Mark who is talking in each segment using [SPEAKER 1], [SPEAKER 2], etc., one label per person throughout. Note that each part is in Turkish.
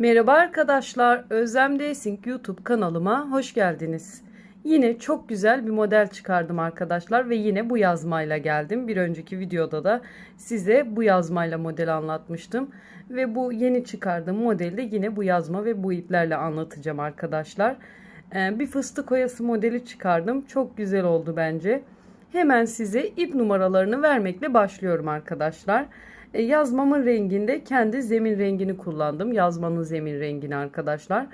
[SPEAKER 1] Merhaba arkadaşlar, Özlem Desing YouTube kanalıma hoş geldiniz. Yine çok güzel bir model çıkardım arkadaşlar ve yine bu yazmayla geldim. Bir önceki videoda da size bu yazmayla model anlatmıştım. Ve bu yeni çıkardığım modeli de yine bu yazma ve bu iplerle anlatacağım arkadaşlar. Ee, bir fıstık oyası modeli çıkardım. Çok güzel oldu bence. Hemen size ip numaralarını vermekle başlıyorum arkadaşlar. E, yazmamın renginde kendi zemin rengini kullandım. Yazmanın zemin rengini arkadaşlar.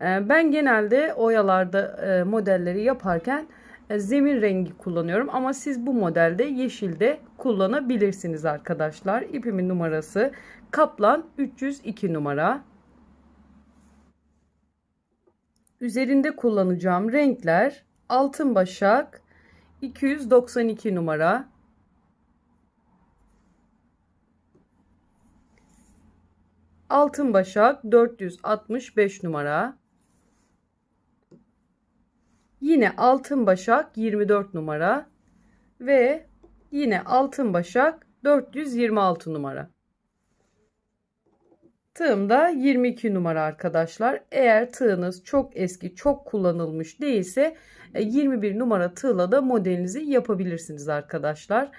[SPEAKER 1] E, ben genelde oyalarda e, modelleri yaparken zemin rengi kullanıyorum. Ama siz bu modelde yeşilde kullanabilirsiniz arkadaşlar. İpimin numarası Kaplan 302 numara. Üzerinde kullanacağım renkler altın başak 292 numara. Altın Başak 465 numara. Yine Altın Başak 24 numara ve yine Altın Başak 426 numara. Tığım da 22 numara arkadaşlar. Eğer tığınız çok eski, çok kullanılmış değilse 21 e, numara tığla da modelinizi yapabilirsiniz arkadaşlar.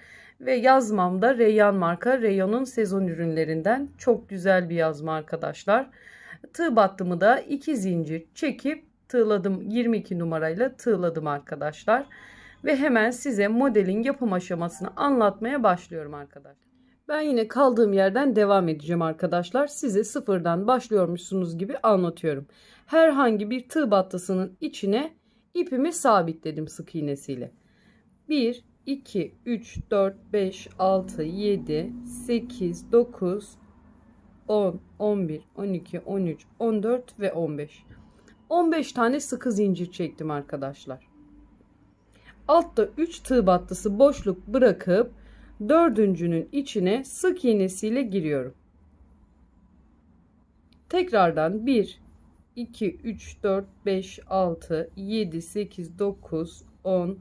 [SPEAKER 1] Ve yazmamda Reyyan marka Reyon'un sezon ürünlerinden çok güzel bir yazma arkadaşlar. Tığ battımı da 2 zincir çekip tığladım 22 numarayla tığladım arkadaşlar. Ve hemen size modelin yapım aşamasını anlatmaya başlıyorum arkadaşlar. Ben yine kaldığım yerden devam edeceğim arkadaşlar. Size sıfırdan başlıyormuşsunuz gibi anlatıyorum. Herhangi bir tığ battısının içine ipimi sabitledim sık iğnesiyle. 1, 2, 3, 4, 5, 6, 7, 8, 9, 10, 11, 12, 13, 14 ve 15. 15 tane sıkı zincir çektim arkadaşlar. Altta 3 tığ battısı boşluk bırakıp dördüncünün içine sık iğnesiyle giriyorum. Tekrardan 1, 2, 3, 4, 5, 6, 7, 8, 9, 10,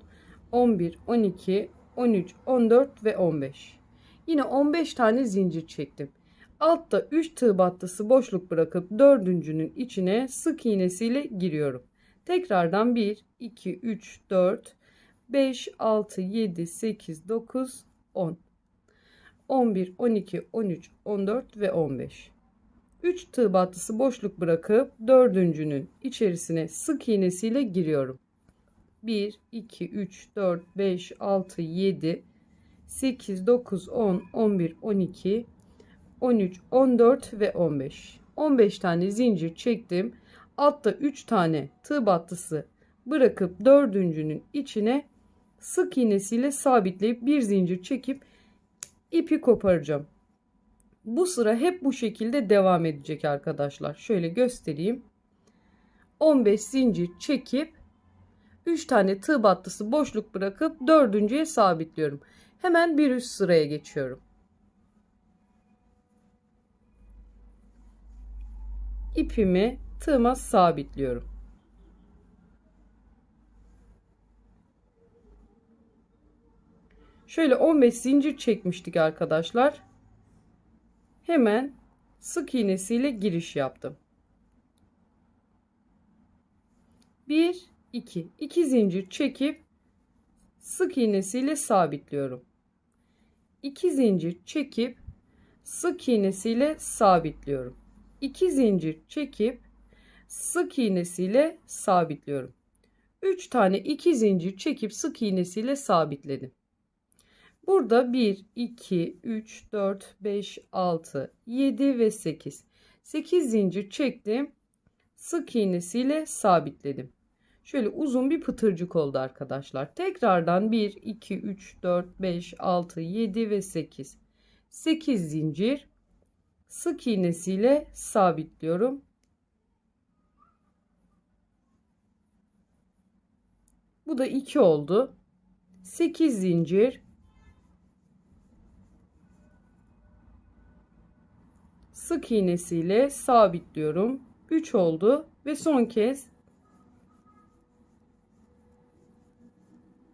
[SPEAKER 1] 11, 12, 13, 14 ve 15. Yine 15 tane zincir çektim. Altta 3 tığ battısı boşluk bırakıp dördüncünün içine sık iğnesiyle giriyorum. Tekrardan 1, 2, 3, 4, 5, 6, 7, 8, 9, 10. 11, 12, 13, 14 ve 15. 3 tığ battısı boşluk bırakıp dördüncünün içerisine sık iğnesiyle giriyorum. 1, 2, 3, 4, 5, 6, 7, 8, 9, 10, 11, 12, 13, 14 ve 15. 15 tane zincir çektim. Altta 3 tane tığ battısı bırakıp dördüncünün içine sık iğnesiyle sabitleyip bir zincir çekip ipi koparacağım. Bu sıra hep bu şekilde devam edecek arkadaşlar. Şöyle göstereyim. 15 zincir çekip 3 tane tığ battısı boşluk bırakıp dördüncüye sabitliyorum. Hemen bir üst sıraya geçiyorum. İpimi tığıma sabitliyorum. Şöyle 15 zincir çekmiştik arkadaşlar. Hemen sık iğnesiyle giriş yaptım. 1 2 2 zincir çekip sık iğnesiyle sabitliyorum. 2 zincir çekip sık iğnesiyle sabitliyorum. 2 zincir çekip sık iğnesiyle sabitliyorum. 3 tane 2 zincir çekip sık iğnesiyle sabitledim. Burada 1, 2, 3, 4, 5, 6, 7 ve 8. 8 zincir çektim. Sık iğnesiyle sabitledim. Şöyle uzun bir pıtırcık oldu arkadaşlar. Tekrardan 1, 2, 3, 4, 5, 6, 7 ve 8. 8 zincir sık iğnesiyle sabitliyorum. Bu da 2 oldu. 8 zincir sık iğnesiyle sabitliyorum. 3 oldu ve son kez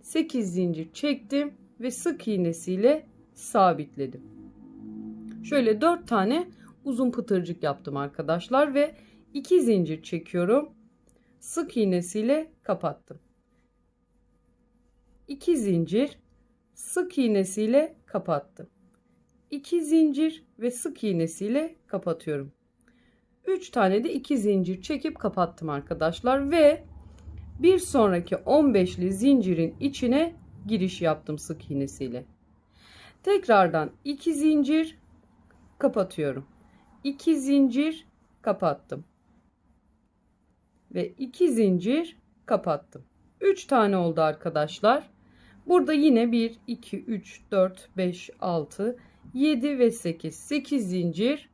[SPEAKER 1] 8 zincir çektim ve sık iğnesiyle sabitledim. Şöyle 4 tane uzun pıtırcık yaptım arkadaşlar ve 2 zincir çekiyorum. Sık iğnesiyle kapattım. 2 zincir sık iğnesiyle kapattım. 2 zincir ve sık iğnesiyle kapatıyorum. 3 tane de 2 zincir çekip kapattım arkadaşlar ve bir sonraki 15'li zincirin içine giriş yaptım sık iğnesiyle. Tekrardan 2 zincir kapatıyorum. 2 zincir kapattım. Ve 2 zincir kapattım. 3 tane oldu arkadaşlar. Burada yine 1 2 3 4 5 6 7 ve 8 8 zincir.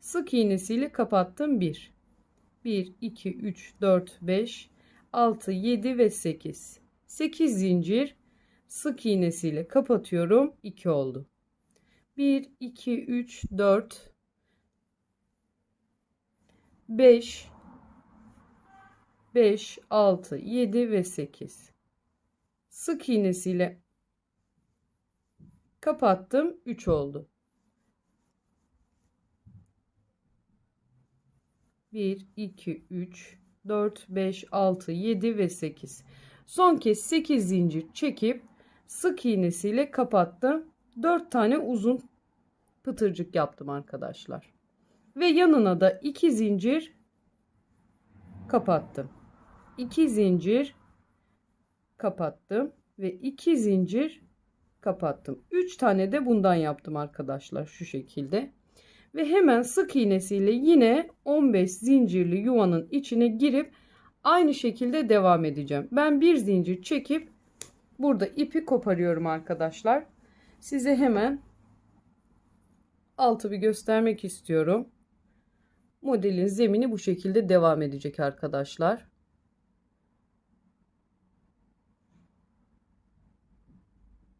[SPEAKER 1] Sık iğnesiyle kapattım. 1 1 2 3 4 5 6 7 ve 8 8 zincir. Sık iğnesiyle kapatıyorum. 2 oldu. 1 2 3 4 5 5 6 7 ve 8 sık iğnesiyle kapattım 3 oldu. 1 2 3 4 5 6 7 ve 8 son kez 8 zincir çekip sık iğnesiyle kapattım. 4 tane uzun pıtırcık yaptım arkadaşlar. Ve yanına da 2 zincir kapattım. 2 zincir kapattım ve 2 zincir kapattım. 3 tane de bundan yaptım arkadaşlar şu şekilde. Ve hemen sık iğnesiyle yine 15 zincirli yuvanın içine girip aynı şekilde devam edeceğim. Ben bir zincir çekip burada ipi koparıyorum arkadaşlar. Size hemen altı bir göstermek istiyorum. Modelin zemini bu şekilde devam edecek arkadaşlar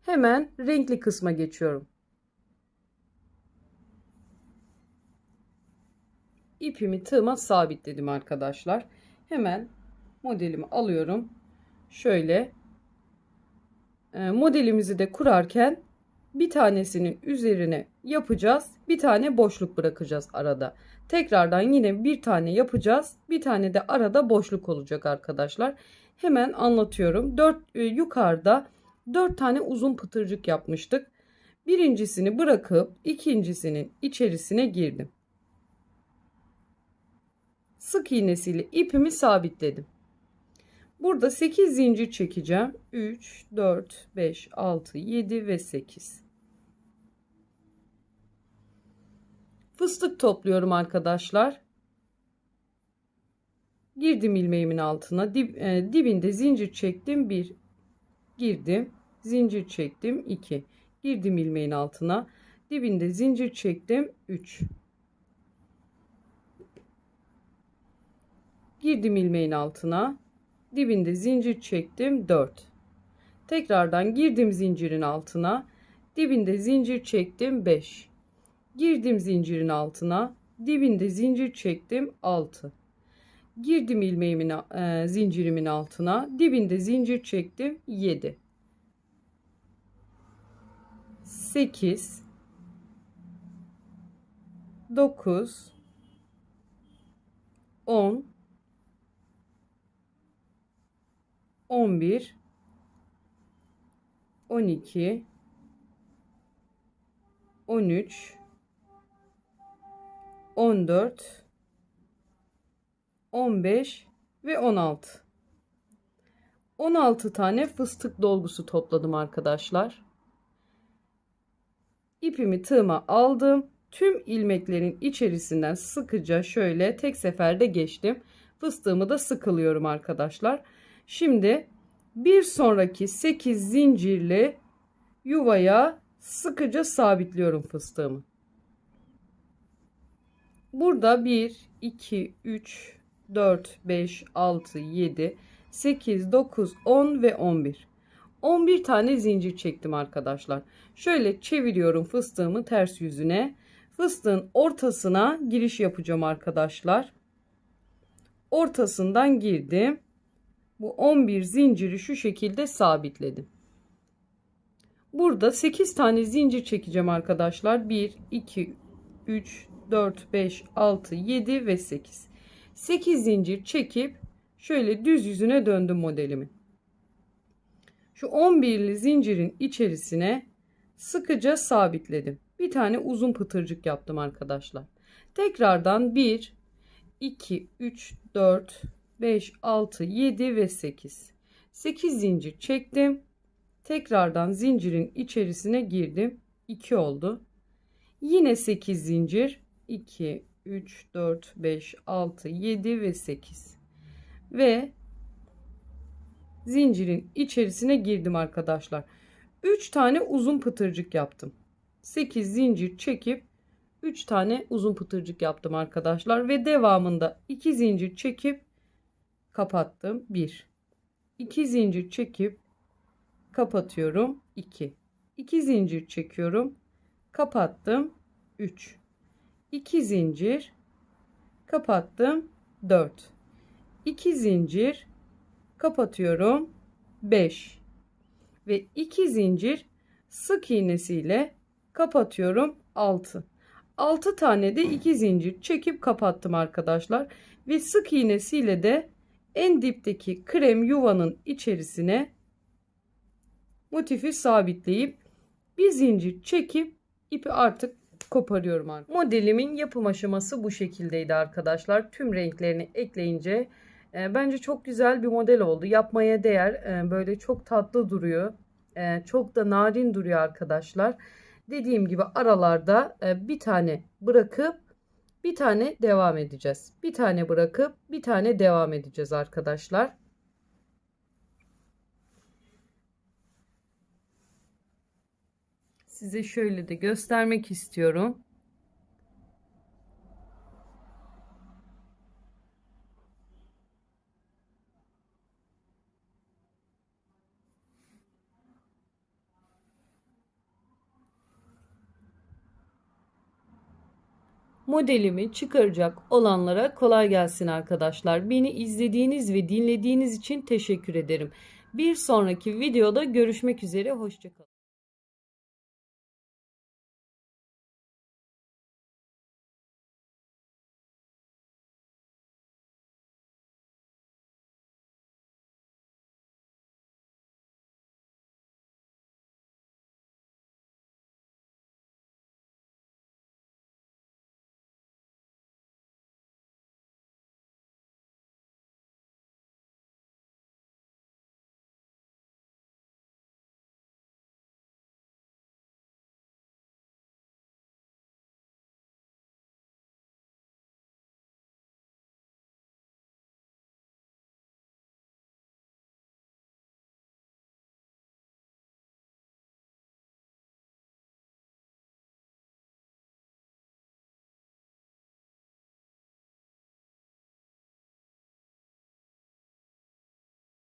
[SPEAKER 1] Hemen renkli kısma geçiyorum. İpimi tığıma sabitledim arkadaşlar. Hemen modelimi alıyorum. Şöyle e, modelimizi de kurarken bir tanesinin üzerine yapacağız. Bir tane boşluk bırakacağız arada. Tekrardan yine bir tane yapacağız. Bir tane de arada boşluk olacak arkadaşlar. Hemen anlatıyorum. 4 e, yukarıda 4 tane uzun pıtırcık yapmıştık. Birincisini bırakıp ikincisinin içerisine girdim. Sık iğnesiyle ipimi sabitledim. Burada 8 zincir çekeceğim. 3, 4, 5, 6, 7 ve 8. Fıstık topluyorum arkadaşlar. Girdim ilmeğimin altına. Dib, e, dibinde zincir çektim. 1, girdim zincir çektim 2 girdim ilmeğin altına dibinde zincir çektim 3 girdim ilmeğin altına dibinde zincir çektim 4 tekrardan girdim zincirin altına dibinde zincir çektim 5 girdim zincirin altına dibinde zincir çektim 6 girdim ilmeğimin e, zincirimin altına. Dibinde zincir çektim. 7 8 9 10 11 12 13 14 15 ve 16. 16 tane fıstık dolgusu topladım arkadaşlar. İpimi tığıma aldım. Tüm ilmeklerin içerisinden sıkıca şöyle tek seferde geçtim. Fıstığımı da sıkılıyorum arkadaşlar. Şimdi bir sonraki 8 zincirli yuvaya sıkıca sabitliyorum fıstığımı. Burada 1, 2, 3, 4, 5, 6, 7, 8, 9, 10 ve 11. 11 tane zincir çektim arkadaşlar. Şöyle çeviriyorum fıstığımı ters yüzüne. Fıstığın ortasına giriş yapacağım arkadaşlar. Ortasından girdim. Bu 11 zinciri şu şekilde sabitledim. Burada 8 tane zincir çekeceğim arkadaşlar. 1, 2, 3, 4, 5, 6, 7 ve 8. 8 zincir çekip şöyle düz yüzüne döndüm modelimin. Şu 11'li zincirin içerisine sıkıca sabitledim. Bir tane uzun pıtırcık yaptım arkadaşlar. Tekrardan 1, 2, 3, 4, 5, 6, 7 ve 8. 8 zincir çektim. Tekrardan zincirin içerisine girdim. 2 oldu. Yine 8 zincir. 2, 3, 4, 5, 6, 7 ve 8. Ve zincirin içerisine girdim arkadaşlar. 3 tane uzun pıtırcık yaptım. 8 zincir çekip 3 tane uzun pıtırcık yaptım arkadaşlar ve devamında 2 zincir çekip kapattım. 1 2 zincir çekip kapatıyorum. 2 2 zincir çekiyorum. Kapattım. 3 2 zincir kapattım. 4 2 zincir kapatıyorum. 5 ve 2 zincir sık iğnesiyle kapatıyorum. 6 6 tane de 2 zincir çekip kapattım arkadaşlar ve sık iğnesiyle de en dipteki krem yuvanın içerisine motifi sabitleyip bir zincir çekip ipi artık koparıyorum artık. Modelimin yapım aşaması bu şekildeydi arkadaşlar. Tüm renklerini ekleyince e, bence çok güzel bir model oldu. Yapmaya değer. E, böyle çok tatlı duruyor. E, çok da narin duruyor arkadaşlar. Dediğim gibi aralarda e, bir tane bırakıp bir tane devam edeceğiz. Bir tane bırakıp bir tane devam edeceğiz arkadaşlar. Size şöyle de göstermek istiyorum. Modelimi çıkaracak olanlara kolay gelsin arkadaşlar. Beni izlediğiniz ve dinlediğiniz için teşekkür ederim. Bir sonraki videoda görüşmek üzere. Hoşçakalın.